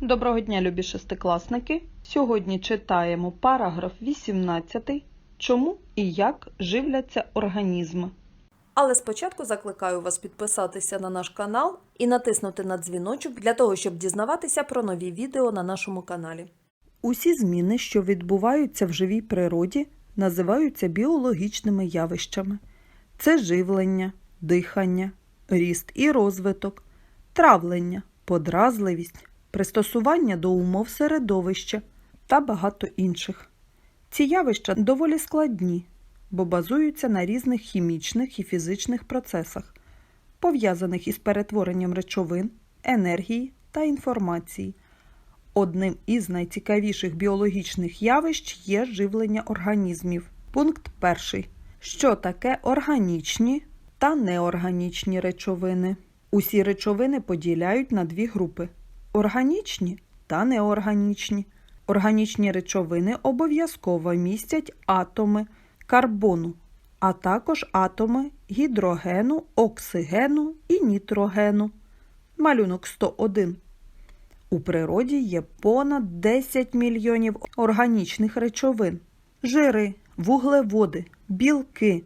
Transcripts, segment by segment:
Доброго дня, любі шестикласники! Сьогодні читаємо параграф 18. Чому і як живляться організми. Але спочатку закликаю вас підписатися на наш канал і натиснути на дзвіночок для того, щоб дізнаватися про нові відео на нашому каналі. Усі зміни, що відбуваються в живій природі, називаються біологічними явищами. Це живлення, дихання, ріст і розвиток, травлення, подразливість, пристосування до умов середовища та багато інших. Ці явища доволі складні, бо базуються на різних хімічних і фізичних процесах, пов'язаних із перетворенням речовин, енергії та інформації. Одним із найцікавіших біологічних явищ є живлення організмів. Пункт перший. Що таке органічні та неорганічні речовини? Усі речовини поділяють на дві групи: органічні та неорганічні. Органічні речовини обов'язково містять атоми карбону, а також атоми гідрогену, оксигену і нітрогену. Малюнок 101. У природі є понад 10 мільйонів органічних речовин. Жири, вуглеводи, білки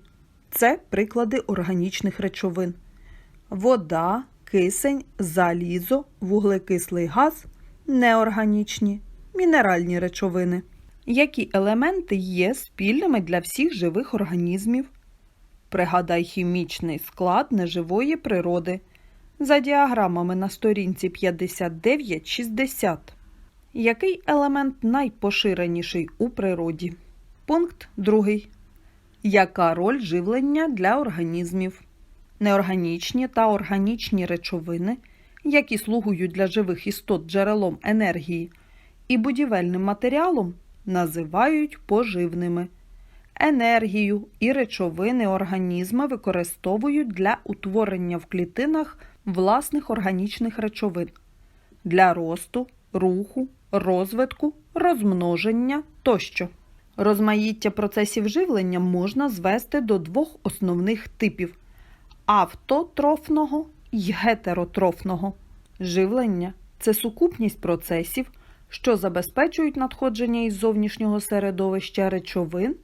це приклади органічних речовин. Вода, кисень, залізо, вуглекислий газ неорганічні, мінеральні речовини. Які елементи є спільними для всіх живих організмів? Пригадай хімічний склад неживої природи за діаграмами на сторінці 59-60. Який елемент найпоширеніший у природі? Пункт 2. Яка роль живлення для організмів? Неорганічні та органічні речовини, які слугують для живих істот джерелом енергії і будівельним матеріалом, називають поживними. Енергію і речовини організма використовують для утворення в клітинах власних органічних речовин для росту, руху, розвитку, розмноження тощо. Розмаїття процесів живлення можна звести до двох основних типів автотрофного і гетеротрофного. Живлення це сукупність процесів, що забезпечують надходження із зовнішнього середовища речовин,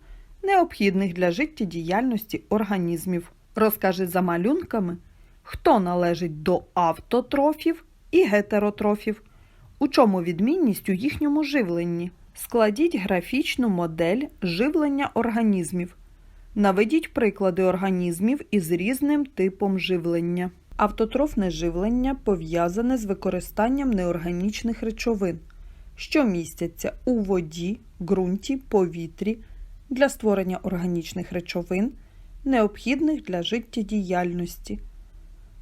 необхідних для життєдіяльності організмів. Розкаже за малюнками, хто належить до автотрофів і гетеротрофів, у чому відмінність у їхньому живленні. Складіть графічну модель живлення організмів. Наведіть приклади організмів із різним типом живлення. Автотрофне живлення пов'язане з використанням неорганічних речовин, що містяться у воді, ґрунті, повітрі для створення органічних речовин, необхідних для життєдіяльності.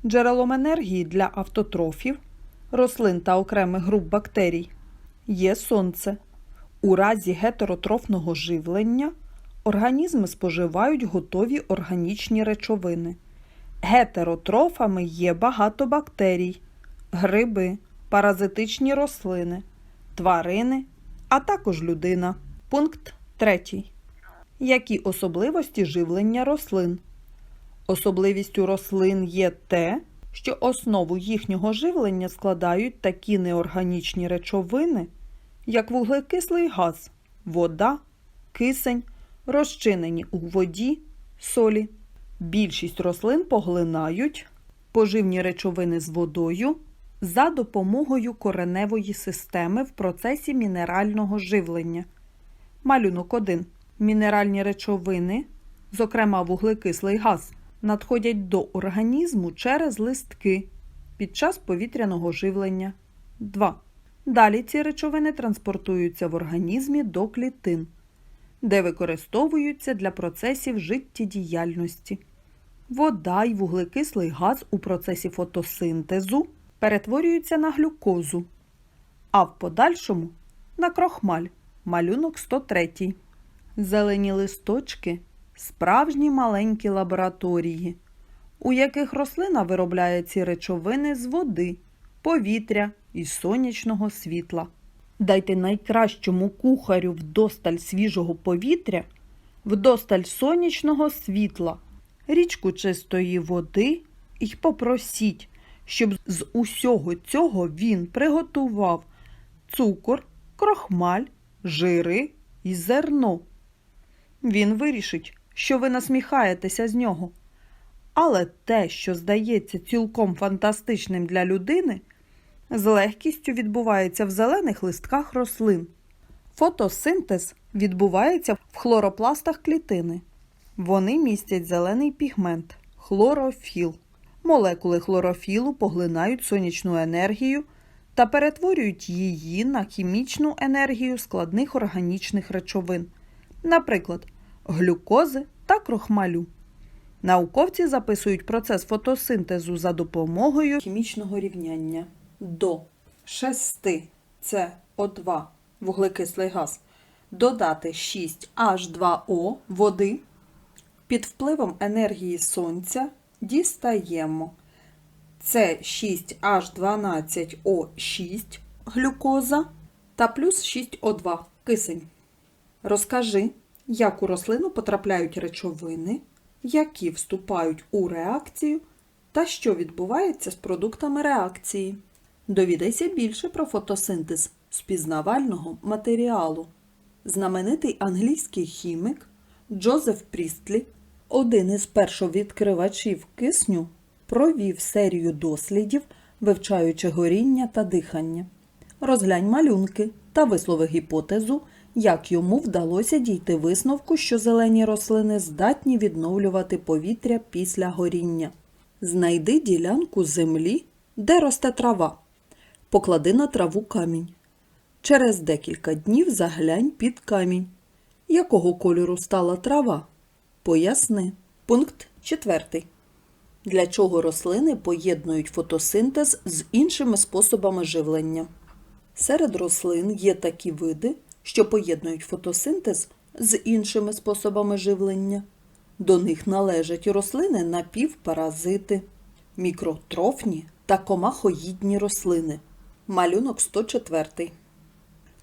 Джерелом енергії для автотрофів, рослин та окремих груп бактерій є сонце. У разі гетеротрофного живлення організми споживають готові органічні речовини. Гетеротрофами є багато бактерій, гриби, паразитичні рослини, тварини, а також людина. Пункт 3. Які особливості живлення рослин? Особливістю рослин є те, що основу їхнього живлення складають такі неорганічні речовини, як вуглекислий газ, вода, кисень, розчинені у воді, солі. Більшість рослин поглинають поживні речовини з водою за допомогою кореневої системи в процесі мінерального живлення. Малюнок 1. Мінеральні речовини, зокрема вуглекислий газ, надходять до організму через листки під час повітряного живлення. 2. Далі ці речовини транспортуються в організмі до клітин, де використовуються для процесів життєдіяльності. Вода й вуглекислий газ у процесі фотосинтезу перетворюються на глюкозу, а в подальшому на крохмаль. Малюнок 103. Зелені листочки справжні маленькі лабораторії, у яких рослина виробляє ці речовини з води, повітря і сонячного світла. Дайте найкращому кухарю вдосталь свіжого повітря, вдосталь сонячного світла, річку чистої води і попросіть, щоб з усього цього він приготував цукор, крохмаль, жири і зерно. Він вирішить, що ви насміхаєтеся з нього. Але те, що здається цілком фантастичним для людини, з легкістю відбувається в зелених листках рослин. Фотосинтез відбувається в хлоропластах клітини. Вони містять зелений пігмент хлорофіл. Молекули хлорофілу поглинають сонячну енергію та перетворюють її на хімічну енергію складних органічних речовин, наприклад, глюкози та крохмалю. Науковці записують процес фотосинтезу за допомогою хімічного рівняння до 6 СО2 вуглекислий газ додати 6H2O води під впливом енергії сонця дістаємо це 6H12O6 глюкоза та плюс 6O2 кисень. Розкажи, як у рослину потрапляють речовини, які вступають у реакцію та що відбувається з продуктами реакції. Довідайся більше про фотосинтез спізнавального матеріалу. Знаменитий англійський хімік Джозеф Прістлі, один із першовідкривачів кисню, провів серію дослідів, вивчаючи горіння та дихання. Розглянь малюнки та вислови гіпотезу, як йому вдалося дійти висновку, що зелені рослини здатні відновлювати повітря після горіння. Знайди ділянку землі, де росте трава. Поклади на траву камінь. Через декілька днів заглянь під камінь. Якого кольору стала трава? Поясни. Пункт 4. Для чого рослини поєднують фотосинтез з іншими способами живлення? Серед рослин є такі види, що поєднують фотосинтез з іншими способами живлення. До них належать рослини напівпаразити, мікротрофні та комахоїдні рослини. Малюнок 104.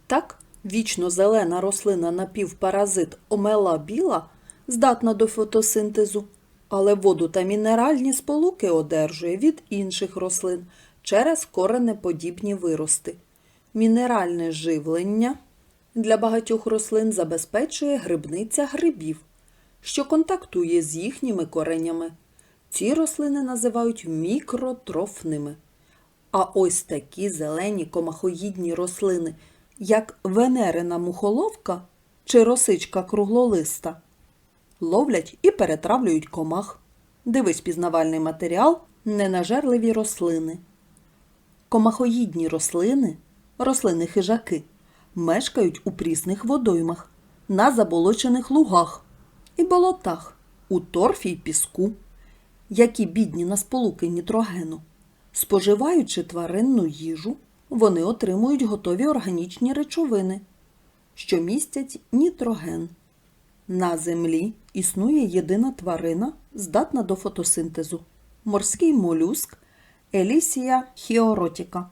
Так, вічно зелена рослина напівпаразит омела біла здатна до фотосинтезу, але воду та мінеральні сполуки одержує від інших рослин через коренеподібні вирости. Мінеральне живлення для багатьох рослин забезпечує грибниця грибів, що контактує з їхніми коренями. Ці рослини називають мікротрофними. А ось такі зелені комахоїдні рослини, як венерина мухоловка чи росичка круглолиста, ловлять і перетравлюють комах. Дивись пізнавальний матеріал ненажерливі рослини. Комахоїдні рослини, рослини хижаки, мешкають у прісних водоймах, на заболочених лугах і болотах, у торфі й піску, які бідні на сполуки нітрогену. Споживаючи тваринну їжу, вони отримують готові органічні речовини, що містять нітроген. На землі існує єдина тварина, здатна до фотосинтезу морський молюск Елісія хіоротіка.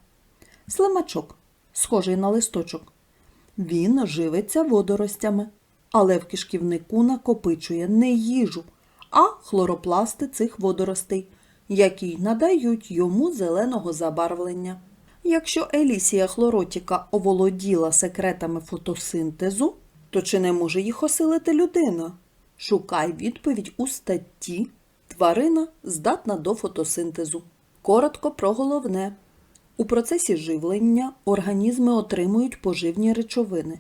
Слимачок, схожий на листочок. Він живиться водоростями, але в кишківнику накопичує не їжу, а хлоропласти цих водоростей, які надають йому зеленого забарвлення. Якщо Елісія хлоротіка оволоділа секретами фотосинтезу, то чи не може їх осилити людина? Шукай відповідь у статті Тварина здатна до фотосинтезу. Коротко про головне. У процесі живлення організми отримують поживні речовини,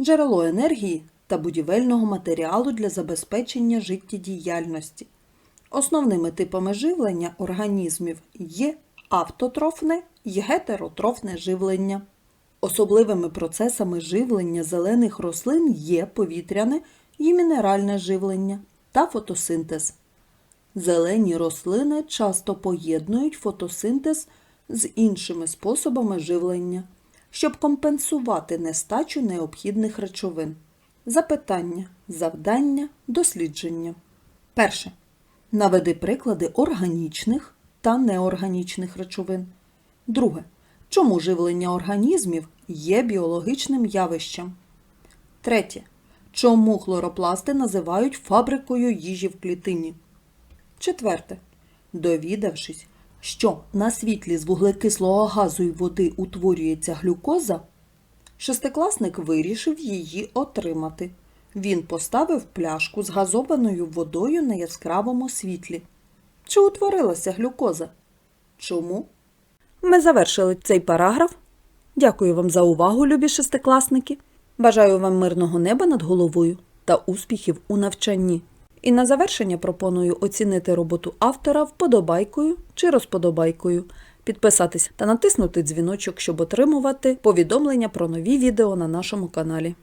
джерело енергії та будівельного матеріалу для забезпечення життєдіяльності. Основними типами живлення організмів є автотрофне і гетеротрофне живлення. Особливими процесами живлення зелених рослин є повітряне і мінеральне живлення та фотосинтез. Зелені рослини часто поєднують фотосинтез з іншими способами живлення, щоб компенсувати нестачу необхідних речовин. Запитання, завдання, дослідження. Перше. Наведи приклади органічних та неорганічних речовин. Друге. Чому живлення організмів є біологічним явищем? Третє. Чому хлоропласти називають фабрикою їжі в клітині? Четверте. Довідавшись, що на світлі з вуглекислого газу і води утворюється глюкоза, Шестикласник вирішив її отримати. Він поставив пляшку з газованою водою на яскравому світлі. Чи утворилася глюкоза? Чому? Ми завершили цей параграф. Дякую вам за увагу, любі шестикласники. Бажаю вам мирного неба над головою та успіхів у навчанні. І на завершення пропоную оцінити роботу автора вподобайкою чи розподобайкою, підписатись та натиснути дзвіночок, щоб отримувати повідомлення про нові відео на нашому каналі.